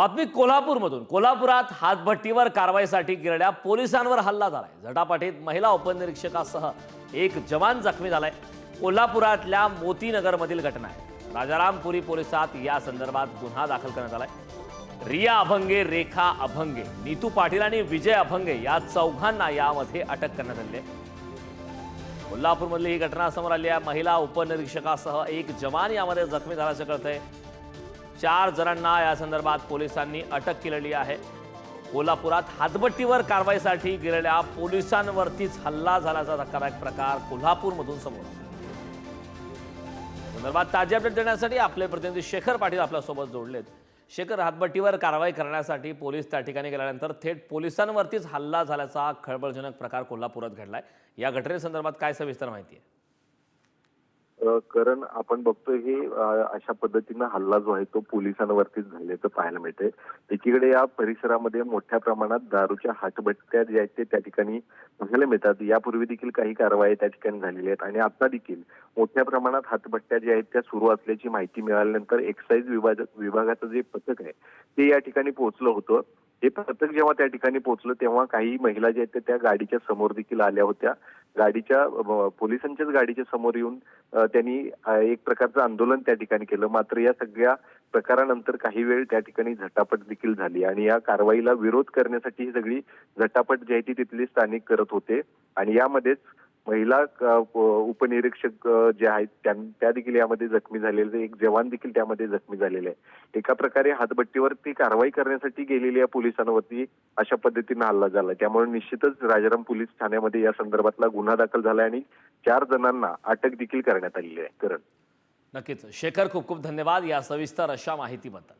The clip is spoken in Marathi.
बातमी कोल्हापूरमधून. कोल्हापुरात हातभट्टीवर कारवाईसाठी गिरड्या पोलिसांवर हल्ला झालाय. झटापाटीत महिला उपनिरीक्षकासह एक जवान जखमी झालाय. कोल्हापुरातल्या मोतीनगरमधील घटना आहे. राजारामपुरी पोलिसात या संदर्भात गुन्हा दाखल करण्यात आलाय. रिया अभंगे रेखा अभंगे नीतू पाटील आणि विजय अभंगे या चौघांना यामध्ये अटक करण्यात आली आहे. कोल्हापूरमधली ही घटना समोर आली आहे. महिला उपनिरीक्षकासह एक जवान यामध्ये जखमी झाल्याचं कळतंय. चार जणांना या संदर्भात पोलिसांनी अटक केलेली आहे. कोल्हापुरात हातबट्टीवर कारवाईसाठी गेलेल्या पोलिसांवरतीच हल्ला झाल्याचा धक्कादायक प्रकार कोल्हापूरमधून समोर. संदर्भात ताजी अपडेट देण्यासाठी आपले प्रतिनिधी शेखर पाटील आपल्यासोबत जोडलेत. शेखर हातबट्टीवर कारवाई करण्यासाठी पोलीस त्या ठिकाणी गेल्यानंतर थेट पोलिसांवरतीच हल्ला झाल्याचा खळबळजनक प्रकार कोल्हापुरात घडलाय. या घटनेसंदर्भात काय सविस्तर माहिती आहे? कारण आपण बघतोय हे अशा पद्धतीनं हल्ला जो आहे तो पोलिसांवरतीच झाल्याचं पाहायला मिळतंय. एकीकडे या परिसरामध्ये मोठ्या प्रमाणात दारूच्या हातभट्ट्या ज्या आहेत ते त्या ठिकाणी बघायला मिळतात. यापूर्वी देखील काही कारवाई त्या ठिकाणी झालेल्या आहेत आणि आता देखील मोठ्या प्रमाणात हातभट्ट्या ज्या आहेत त्या सुरू असल्याची माहिती मिळाल्यानंतर एक्साईज विभाग विभागाचं जे पथक आहे ते या ठिकाणी पोहोचलं होतं. हे पथक जेव्हा त्या ठिकाणी पोहोचलं तेव्हा काही महिला ज्या आहेत त्या- त्या गाडीच्या समोर देखील आल्या होत्या. गाडीच्या पोलिसांच्याच गाडीच्या समोर येऊन त्यांनी एक प्रकारचं आंदोलन त्या ठिकाणी केलं. मात्र या सगळ्या प्रकारानंतर काही वेळ त्या ठिकाणी झटापट देखील झाली आणि या कारवाईला विरोध करण्यासाठी ही सगळी झटापट जी आहे ती तिथले स्थानिक करत होते. आणि यामध्येच महिला उपनिरीक्षक जे आहेत त्यां- त्या देखील यामध्ये जखमी झालेले एक जवान देखील त्यामध्ये जखमी झालेले आहे एका प्रकारे हातभट्टीवरती कारवाई करण्यासाठी गेलेल्या पोलिसांवरती अशा पद्धतीनं हल्ला झाला. त्यामुळे निश्चितच राजाराम पोलीस ठाण्यामध्ये या संदर्भातला गुन्हा दाखल झाला आणि चार जणांना अटक देखील करण्यात आलेली आहे. करण. नक्कीच. शेखर खूप खूप धन्यवाद या सविस्तर अशा माहितीबद्दल.